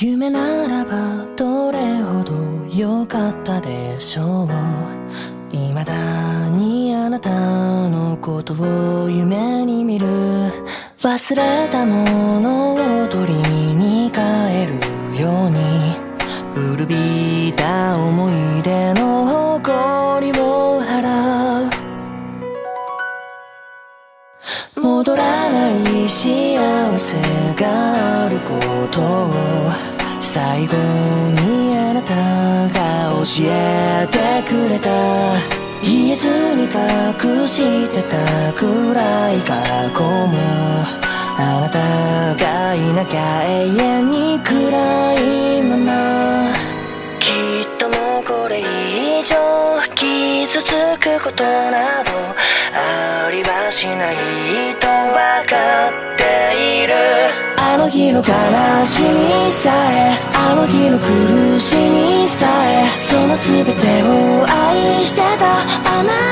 夢ならばどれほど良かったでしょう?未だにあなたのことを夢に見る忘れたものを取りに帰るように。古びた思い出の誇りを払う。戻らない幸せがことを最後にあなたが教えてくれた。言えずに隠してた。暗い過去もあなたがいなきゃ永遠に暗いまま。きっともうこれ以上傷つくことなどありはしないと分かるの日の悲しみさえあの日の苦しみさえその全てを愛してたあなた。